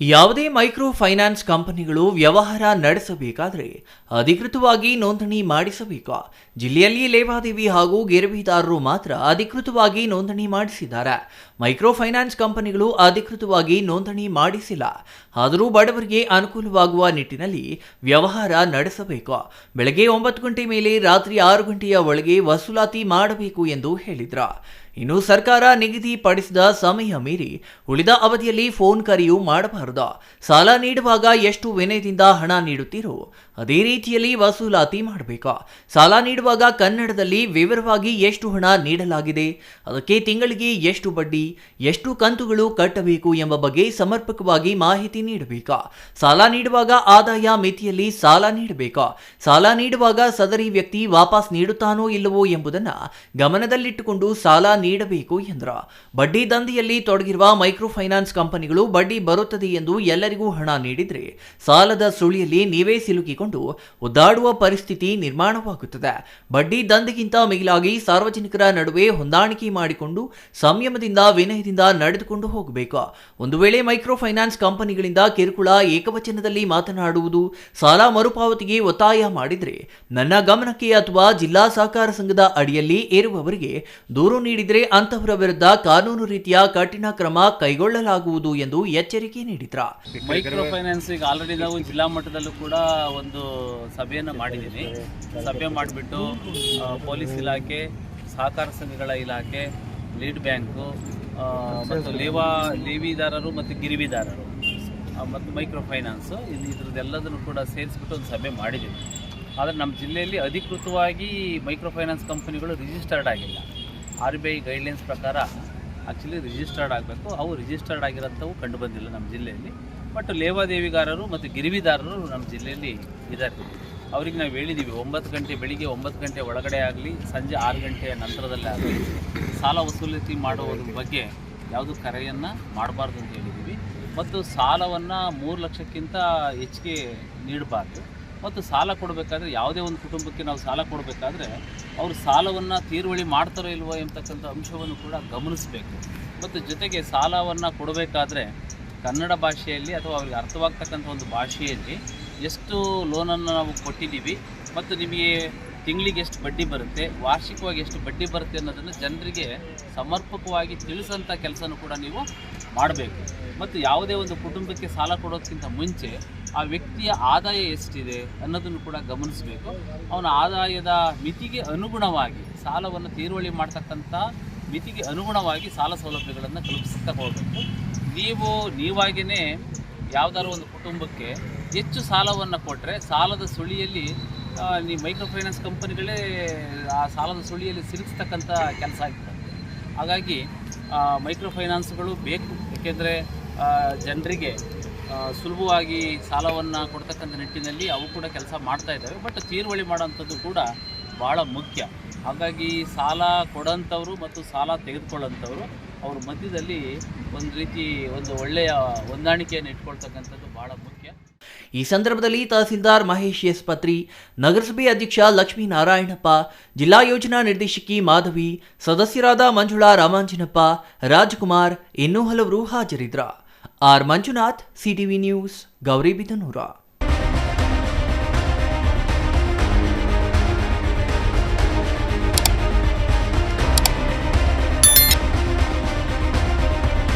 ಯಾವುದೇ micro finance ಕಂಪನಿಗಳು ವ್ಯವಹಾರ ನಡೆಸಬೇಕಾದರೆ ಅಧಿಕೃತವಾಗಿ ನೋಂದಣಿ ಮಾಡಿಸಬೇಕು. ಜಿಲ್ಲೆಯಲ್ಲಿ ಲೇವಾದೇವಿ ಹಾಗೂ ಗಿರವಿದಾರರು ಮಾತ್ರ ಅಧಿಕೃತವಾಗಿ ನೋಂದಣಿ ಮಾಡಿಸಿದ್ದಾರೆ. ಮೈಕ್ರೋ ಫೈನಾನ್ಸ್ ಕಂಪನಿಗಳು ಅಧಿಕೃತವಾಗಿ ನೋಂದಣಿ ಮಾಡಿಸಿಲ್ಲ. ಆದರೂ ಬಡವರಿಗೆ ಅನುಕೂಲವಾಗುವ ನಿಟ್ಟಿನಲ್ಲಿ ವ್ಯವಹಾರ ನಡೆಸಬೇಕು. ಬೆಳಗ್ಗೆ ಒಂಬತ್ತು ಗಂಟೆ ಮೇಲೆ ರಾತ್ರಿ ಆರು ಗಂಟೆಯ ಒಳಗೆ ವಸೂಲಾತಿ ಮಾಡಬೇಕು ಎಂದು ಹೇಳಿದ್ರು. ಇನ್ನು ಸರ್ಕಾರ ನಿಗದಿಪಡಿಸಿದ ಸಮಯ ಮೀರಿ ಉಳಿದ ಅವಧಿಯಲ್ಲಿ ಫೋನ್ ಕರೆಯೂ ಮಾಡಬಾರದು. ಸಾಲ ನೀಡುವಾಗ ಎಷ್ಟು ವಿನಯದಿಂದ ಹಣ ನೀಡುತ್ತೀರೋ, ಅದೇ ರೀತಿಯಲ್ಲಿ ವಸೂಲಾತಿ ಮಾಡಬೇಕು? ಸಾಲ ನೀಡುವಾಗ ಕನ್ನಡದಲ್ಲಿ ವಿವರವಾಗಿ ಎಷ್ಟು ಹಣ ನೀಡಲಾಗಿದೆ, ಅದಕ್ಕೆ ತಿಂಗಳಿಗೆ ಎಷ್ಟು ಬಡ್ಡಿ, ಎಷ್ಟು ಕಂತುಗಳು ಕಟ್ಟಬೇಕು ಎಂಬ ಬಗ್ಗೆ ಸಮರ್ಪಕವಾಗಿ ಮಾಹಿತಿ ನೀಡಬೇಕು? ಸಾಲ ನೀಡುವಾಗ ಆದಾಯ ಮಿತಿಯಲ್ಲಿ ಸಾಲ ನೀಡಬೇಕು? ಸಾಲ ನೀಡುವಾಗ ಸದರಿ ವ್ಯಕ್ತಿ ವಾಪಸ್ ನೀಡುತ್ತಾನೋ ಇಲ್ಲವೋ ಎಂಬುದನ್ನು ಗಮನದಲ್ಲಿಟ್ಟುಕೊಂಡು ಸಾಲ ನೀಡಬೇಕು ಎಂದರು. ಬಡ್ಡಿ ದಂಧೆಯಲ್ಲಿ ತೊಡಗಿರುವ ಮೈಕ್ರೋ ಫೈನಾನ್ಸ್ ಕಂಪನಿಗಳು ಬಡ್ಡಿ ಬರುತ್ತದೆ ಎಂದು ಎಲ್ಲರಿಗೂ ಹಣ ನೀಡಿದ್ರೆ ಸಾಲದ ಸುಳಿಯಲ್ಲಿ ನೀವೇ ಸಿಲುಕಿಕೊಂಡು ಒದ್ದಾಡುವ ಪರಿಸ್ಥಿತಿ ನಿರ್ಮಾಣವಾಗುತ್ತದೆ. ಬಡ್ಡಿ ದಂಧೆಗಿಂತ ಮಿಗಿಲಾಗಿ ಸಾರ್ವಜನಿಕರ ನಡುವೆ ಹೊಂದಾಣಿಕೆ ಮಾಡಿಕೊಂಡು ಸಂಯಮದಿಂದ ವಿನಯದಿಂದ ನಡೆದುಕೊಂಡು ಹೋಗಬೇಕು. ಒಂದು ವೇಳೆ ಮೈಕ್ರೋ ಫೈನಾನ್ಸ್ ಕಂಪನಿಗಳಿಂದ ಕಿರುಕುಳ ಏಕವಚನದಲ್ಲಿ ಮಾತನಾಡುವುದು ಸಾಲ ಮರುಪಾವತಿಗೆ ಒತ್ತಾಯ ಮಾಡಿದರೆ, ನನ್ನ ಗಮನಕ್ಕೆ ಅಥವಾ ಜಿಲ್ಲಾ ಸಹಕಾರ ಸಂಘದ ಅಡಿಯಲ್ಲಿ ಇರುವವರಿಗೆ ದೂರು ನೀಡಿದರೆ ಅಂತವರ ವಿರುದ್ಧ ಕಾನೂನು ರೀತಿಯ ಕಠಿಣ ಕ್ರಮ ಕೈಗೊಳ್ಳಲಾಗುವುದು ಎಂದು ಎಚ್ಚರಿಕೆ ನೀಡಿದ್ರ. ಮೈಕ್ರೋ ಫೈನಾನ್ಸ್ ಆಲ್ರೆಡಿ ನಾವು ಜಿಲ್ಲಾ ಮಟ್ಟದಲ್ಲೂ ಕೂಡ ಒಂದು ಸಭೆಯನ್ನು ಮಾಡಿದ್ದೀನಿ ಸಭೆ ಮಾಡಿಬಿಟ್ಟು ಪೊಲೀಸ್ ಇಲಾಖೆ, ಸಹಕಾರ ಸಂಘಗಳ ಇಲಾಖೆ, ಲೀಡ್ ಬ್ಯಾಂಕು ಮತ್ತು ಲೇವಾ, ಲೇವಿದಾರರು ಮತ್ತು ಗಿರಿವಿದಾರರು ಮತ್ತು ಮೈಕ್ರೋ ಫೈನಾನ್ಸು ಇದು ಇದ್ರದ್ದೆಲ್ಲದನ್ನು ಕೂಡ ಸೇರಿಸ್ಬಿಟ್ಟು ಒಂದು ಸಭೆ ಮಾಡಿದ್ದೀವಿ ಆದರೆ ನಮ್ಮ ಜಿಲ್ಲೆಯಲ್ಲಿ ಅಧಿಕೃತವಾಗಿ ಮೈಕ್ರೋ ಫೈನಾನ್ಸ್ ಕಂಪನಿಗಳು ರಿಜಿಸ್ಟರ್ಡ್ ಆಗಿಲ್ಲ. ಆರ್ ಬಿ ಐ ಗೈಡ್ಲೈನ್ಸ್ ಪ್ರಕಾರ ಆ್ಯಕ್ಚುಲಿ ರಿಜಿಸ್ಟರ್ಡ್ ಆಗಬೇಕು. ಅವು ರಿಜಿಸ್ಟರ್ಡ್ ಆಗಿರೋಂಥವು ಕಂಡು ಬಂದಿಲ್ಲ ನಮ್ಮ ಜಿಲ್ಲೆಯಲ್ಲಿ. ಬಟ್ ಲೇವಾದೇವಿಗಾರರು ಮತ್ತು ಗಿರಿವಿದಾರರು ನಮ್ಮ ಜಿಲ್ಲೆಯಲ್ಲಿ ಇದ್ದಾರೆ ಅವ್ರಿಗೆ ನಾವು ಹೇಳಿದ್ದೀವಿ ಒಂಬತ್ತು ಗಂಟೆ ಬೆಳಿಗ್ಗೆ ಒಂಬತ್ತು ಗಂಟೆ ಒಳಗಡೆ ಆಗಲಿ, ಸಂಜೆ ಆರು ಗಂಟೆಯ ನಂತರದಲ್ಲೇ ಆಗಲಿ, ಸಾಲ ವಸೂಲಿತಿ ಮಾಡುವುದ್ರ ಬಗ್ಗೆ ಯಾವುದು ಕರೆಯನ್ನು ಮಾಡಬಾರ್ದು ಅಂತ ಹೇಳಿದ್ದೀವಿ ಮತ್ತು ಸಾಲವನ್ನು ಮೂರು ಲಕ್ಷಕ್ಕಿಂತ ಹೆಚ್ಚಿಗೆ ನೀಡಬಾರ್ದು. ಮತ್ತು ಸಾಲ ಕೊಡಬೇಕಾದ್ರೆ ಯಾವುದೇ ಒಂದು ಕುಟುಂಬಕ್ಕೆ ನಾವು ಸಾಲ ಕೊಡಬೇಕಾದ್ರೆ ಅವರು ಸಾಲವನ್ನು ತೀರುವಳಿ ಮಾಡ್ತಾರೋ ಇಲ್ವೋ ಎಂಬತಕ್ಕಂಥ ಅಂಶವನ್ನು ಕೂಡ ಗಮನಿಸಬೇಕು. ಮತ್ತು ಜೊತೆಗೆ ಸಾಲವನ್ನು ಕೊಡಬೇಕಾದ್ರೆ ಕನ್ನಡ ಭಾಷೆಯಲ್ಲಿ ಅಥವಾ ಅವರಿಗೆ ಅರ್ಥವಾಗ್ತಕ್ಕಂಥ ಒಂದು ಭಾಷೆಯಲ್ಲಿ ಎಷ್ಟು ಲೋನನ್ನು ನಾವು ಕೊಟ್ಟಿದ್ದೀವಿ ಮತ್ತು ನಿಮಗೆ ತಿಂಗಳಿಗೆ ಎಷ್ಟು ಬಡ್ಡಿ ಬರುತ್ತೆ, ವಾರ್ಷಿಕವಾಗಿ ಎಷ್ಟು ಬಡ್ಡಿ ಬರುತ್ತೆ ಅನ್ನೋದನ್ನು ಜನರಿಗೆ ಸಮರ್ಪಕವಾಗಿ ತಿಳಿಸೋಂಥ ಕೆಲಸನೂ ಕೂಡ ನೀವು ಮಾಡಬೇಕು. ಮತ್ತು ಯಾವುದೇ ಒಂದು ಕುಟುಂಬಕ್ಕೆ ಸಾಲ ಕೊಡೋದಕ್ಕಿಂತ ಮುಂಚೆ ಆ ವ್ಯಕ್ತಿಯ ಆದಾಯ ಎಷ್ಟಿದೆ ಅನ್ನೋದನ್ನು ಕೂಡ ಗಮನಿಸಬೇಕು. ಅವನ ಆದಾಯದ ಮಿತಿಗೆ ಅನುಗುಣವಾಗಿ ಸಾಲವನ್ನು ತೀರುವಳಿ ಮಾಡ್ತಕ್ಕಂಥ ಮಿತಿಗೆ ಅನುಗುಣವಾಗಿ ಸಾಲ ಸೌಲಭ್ಯಗಳನ್ನು ಕಲ್ಪಿಸ್ತಾ ಹೋಗಬೇಕು. ನೀವು ನೀವಾಗಿಯೇ ಯಾವುದಾದ್ರು ಒಂದು ಕುಟುಂಬಕ್ಕೆ ಹೆಚ್ಚು ಸಾಲವನ್ನು ಕೊಟ್ಟರೆ ಸಾಲದ ಸುಳಿಯಲ್ಲಿ ನೀವು ಮೈಕ್ರೋ ಫೈನಾನ್ಸ್ ಕಂಪನಿಗಳೇ ಆ ಸಾಲದ ಸುಳಿಯಲ್ಲಿ ಸಿಲುಕಿಸ್ತಕ್ಕಂಥ ಕೆಲಸ ಆಗ್ತದೆ. ಹಾಗಾಗಿ ಮೈಕ್ರೋ ಫೈನಾನ್ಸ್ಗಳು ಬೇಕು. ಏಕೆಂದರೆ ಜನರಿಗೆ ಸುಲಭವಾಗಿ ಸಾಲವನ್ನು ಕೊಡ್ತಕ್ಕಂಥ ನಿಟ್ಟಿನಲ್ಲಿ ಅವು ಕೂಡ ಕೆಲಸ ಮಾಡ್ತಾ ಇದ್ದಾವೆ. ಬಟ್ ತೀರುವಳಿ ಮಾಡೋಂಥದ್ದು ಕೂಡ ಭಾಳ ಮುಖ್ಯ. ಹಾಗಾಗಿ ಸಾಲ ಕೊಡೋಂಥವ್ರು ಮತ್ತು ಸಾಲ ತೆಗೆದುಕೊಳ್ಳೋಂಥವ್ರು ಅವ್ರ ಮಧ್ಯದಲ್ಲಿ ಒಂದು ರೀತಿ ಒಂದು ಒಳ್ಳೆಯ ಹೊಂದಾಣಿಕೆಯನ್ನು ಇಟ್ಕೊಳ್ತಕ್ಕಂಥದ್ದು ಭಾಳ ಮುಖ್ಯ. ಈ ಸಂದರ್ಭದಲ್ಲಿ ತಹಸೀಲ್ದಾರ್ ಮಹೇಶ್ ಎಸ್ ಪತ್ರಿ, ನಗರಸಭೆ ಅಧ್ಯಕ್ಷ ಲಕ್ಷ್ಮೀನಾರಾಯಣಪ್ಪ, ಜಿಲ್ಲಾ ಯೋಜನಾ ನಿರ್ದೇಶಕಿ ಮಾಧವಿ, ಸದಸ್ಯರಾದ ಮಂಜುಳಾ ರಾಮಾಂಜನಪ್ಪ, ರಾಜ್ಕುಮಾರ್ ಇನ್ನೂ ಹಲವರು ಹಾಜರಿದ್ರ. R Manjunath, CTV news Gauribidanur